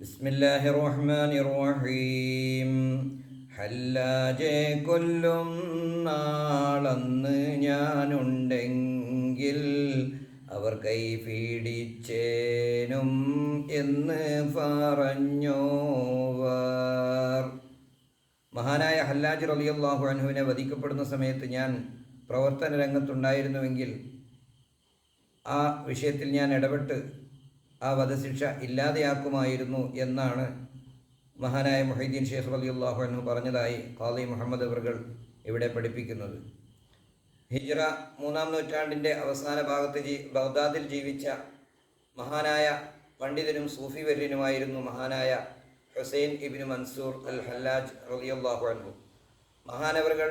ബിസ്മില്ലാഹി റഹ്മാനി റഹീം ഹല്ലാജെ കൊല്ലും നാളന്ന് ഞാനുണ്ടെങ്കിൽ അവർ കൈ പീഡിച്ചേനും എന്ന് പറഞ്ഞോവർ. മഹാനായ ഹല്ലാജ് റളിയല്ലാഹു അൻഹുവിനെ വധിക്കപ്പെടുന്ന സമയത്ത് ഞാൻ പ്രവർത്തന രംഗത്തുണ്ടായിരുന്നുവെങ്കിൽ ആ വിഷയത്തിൽ ഞാൻ ഇടപെട്ട് ആ വധശിക്ഷ ഇല്ലാതെയാക്കുമായിരുന്നു എന്നാണ് മഹാനായ മുഹൈദ്ദീൻ ഷേഖ് അള്ളാഹു അൻഹു പറഞ്ഞതായി ഖാദി മുഹമ്മദ് അവർകൾ ഇവിടെ പഠിപ്പിക്കുന്നത്. ഹിജ്റ മൂന്നാം നൂറ്റാണ്ടിന്റെ അവസാന ഭാഗത്ത് ജീ ബഗ്ദാദിൽ ജീവിച്ച മഹാനായ പണ്ഡിതനും സൂഫി വര്യനുമായിരുന്നു മഹാനായ ഹുസൈൻ ഇബ്നു മൻസൂർ അൽ ഹല്ലാജ് റളിയല്ലാഹു അൻഹു. മഹാനവറുകൾ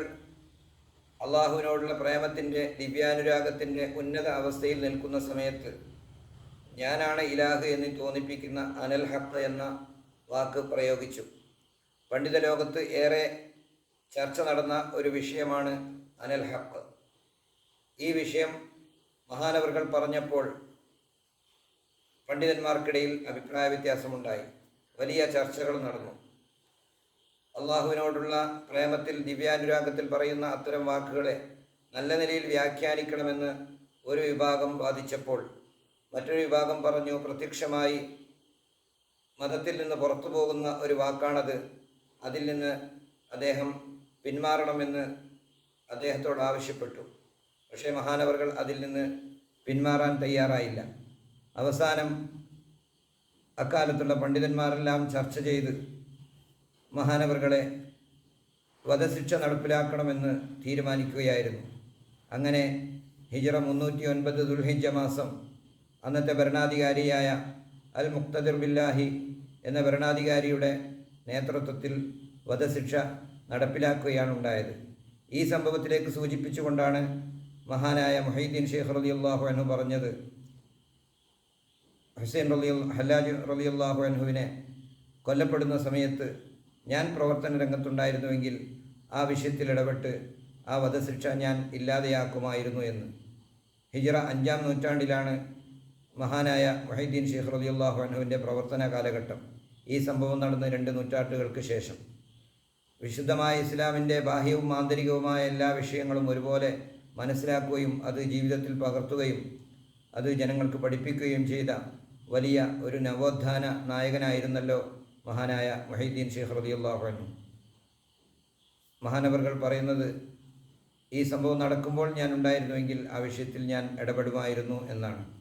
അള്ളാഹുവിനോടുള്ള പ്രേമത്തിന്റെ ദിവ്യാനുരാഗത്തിന്റെ ഉന്നത അവസ്ഥയിൽ നിൽക്കുന്ന സമയത്ത് ഞാനാണ് ഇലാഹ് എന്ന് തോന്നിപ്പിക്കുന്ന അനൽ ഹക്ക് എന്ന വാക്ക് പ്രയോഗിച്ചു. പണ്ഡിത ലോകത്ത് ഏറെ ചർച്ച നടന്ന ഒരു വിഷയമാണ് അനൽ ഹക്ക് ഈ വിഷയം മഹാനവർകൾ പറഞ്ഞപ്പോൾ പണ്ഡിതന്മാർക്കിടയിൽ അഭിപ്രായ വ്യത്യാസമുണ്ടായി. വലിയ ചർച്ചകൾ നടന്നു. അള്ളാഹുവിനോടുള്ള പ്രേമത്തിൽ ദിവ്യാനുരാഗത്തിൽ പറയുന്ന അത്തരം വാക്കുകളെ നല്ല നിലയിൽ വ്യാഖ്യാനിക്കണമെന്ന് ഒരു വിഭാഗം വാദിച്ചപ്പോൾ മറ്റൊരു വിഭാഗം പറഞ്ഞു പ്രത്യക്ഷമായി മതത്തിൽ നിന്ന് പുറത്തു പോകുന്ന ഒരു വാക്കാണത്. അതിൽ നിന്ന് അദ്ദേഹം പിന്മാറണമെന്ന് അദ്ദേഹത്തോട് ആവശ്യപ്പെട്ടു. പക്ഷേ മഹാനവറുകൾ അതിൽ നിന്ന് പിന്മാറാൻ തയ്യാറായില്ല. അവസാനം അക്കാലത്തുള്ള പണ്ഡിതന്മാരെല്ലാം ചർച്ച ചെയ്ത് മഹാനവറുകളെ വധശിക്ഷ നടപ്പിലാക്കണമെന്ന് തീരുമാനിക്കുകയായിരുന്നു. അങ്ങനെ ഹിജറ മുന്നൂറ്റി ഒൻപത് ദുൽഹിജ മാസം അന്നത്തെ ഭരണാധികാരിയായ അൽ മുക്തദിർ ബില്ലാഹി എന്ന ഭരണാധികാരിയുടെ നേതൃത്വത്തിൽ വധശിക്ഷ നടപ്പിലാക്കുകയാണ് ഉണ്ടായത്. ഈ സംഭവത്തിലേക്ക് സൂചിപ്പിച്ചുകൊണ്ടാണ് മഹാനായ മൊഹീദ്ദീൻ ഷെയ്ഖ് റലി അള്ളാഹു അൻഹു പറഞ്ഞത്. ഹുസൈൻ റലി ഹല്ലാജ് റലി അള്ളാഹു അൻഹുവിനെ കൊല്ലപ്പെടുന്ന സമയത്ത് ഞാൻ പ്രവർത്തന രംഗത്തുണ്ടായിരുന്നുവെങ്കിൽ ആ വിഷയത്തിൽ ഇടപെട്ട് ആ വധശിക്ഷ ഞാൻ ഇല്ലാതെയാക്കുമായിരുന്നു എന്ന്. ഹിജറ അഞ്ചാം നൂറ്റാണ്ടിലാണ് മഹാനായ മൊഹീദ്ദീൻ ഷെയ്ഖ് റളിയല്ലാഹു അൻഹുവിന്റെ പ്രവർത്തന കാലഘട്ടം. ഈ സംഭവം നടന്ന രണ്ട് നൂറ്റാണ്ടുകൾക്ക് ശേഷം. വിശുദ്ധമായ ഇസ്ലാമിന്റെ ബാഹ്യവും ആന്തരികവുമായ എല്ലാ വിഷയങ്ങളും ഒരുപോലെ മനസ്സിലാക്കുകയും അത് ജീവിതത്തിൽ പകർത്തുകയും അത് ജനങ്ങൾക്ക് പഠിപ്പിക്കുകയും ചെയ്ത വലിയ ഒരു നവോത്ഥാന നായകനായിരുന്നല്ലോ മഹാനായ മൊഹീദ്ദീൻ ഷെയ്ഖ് റളിയല്ലാഹു അൻഹു. മഹാനവറുകൾ പറയുന്നത് ഈ സംഭവം നടക്കുമ്പോൾ ഞാൻ ഉണ്ടായിരുന്നുവെങ്കിൽ ആ വിഷയത്തിൽ ഞാൻ ഇടപെടുമായിരുന്നു എന്നാണ്.